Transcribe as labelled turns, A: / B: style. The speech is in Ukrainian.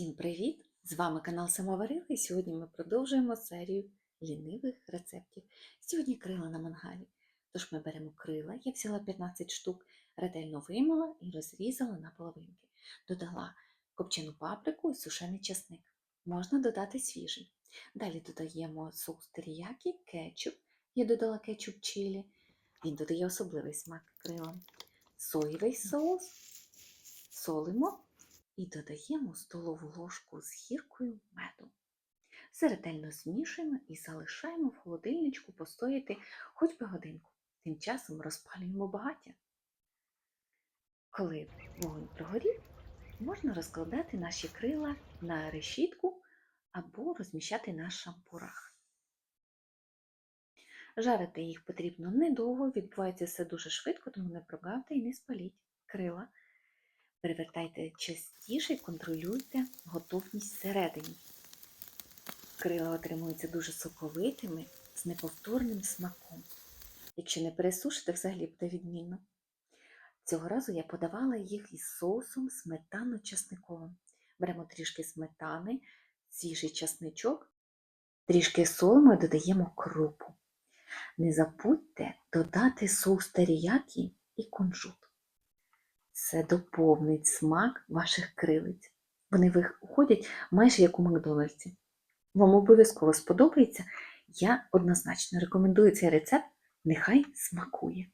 A: Всім привіт! З вами канал Самоварила і сьогодні ми продовжуємо серію лінивих рецептів. Сьогодні крила на мангалі. Тож ми беремо крила, я взяла 15 штук, ретельно вимила і розрізала на половинки. Додала копчену паприку і сушений часник. Можна додати свіжий. Далі додаємо соус теріякі, кетчуп. Я додала кетчуп чилі. Він додає особливий смак крилам. Соєвий соус, солимо і додаємо столову ложку з гіркою меду. Все ретельно змішуємо і залишаємо в холодильничку постояти хоч би годинку. Тим часом розпалюємо багаття. Коли вогонь прогорів, можна розкладати наші крила на решітку або розміщати на шампурах. Жарити їх потрібно недовго, відбувається все дуже швидко, тому не прогавте і не спаліть крила. Перевертайте частіше і контролюйте готовність всередині. Крила отримуються дуже соковитими, з неповторним смаком. Якщо не пересушите, взагалі буде відмінно. Цього разу я подавала їх із соусом сметано-часниковим. Беремо трішки сметани, свіжий часничок, трішки солимо і додаємо крупу. Не забудьте додати соус теріякі і кунжут. Це доповнить смак ваших крилиць. Вони виходять майже як у Макдональдсі. Вам обов'язково сподобається. Я однозначно рекомендую цей рецепт, нехай смакує.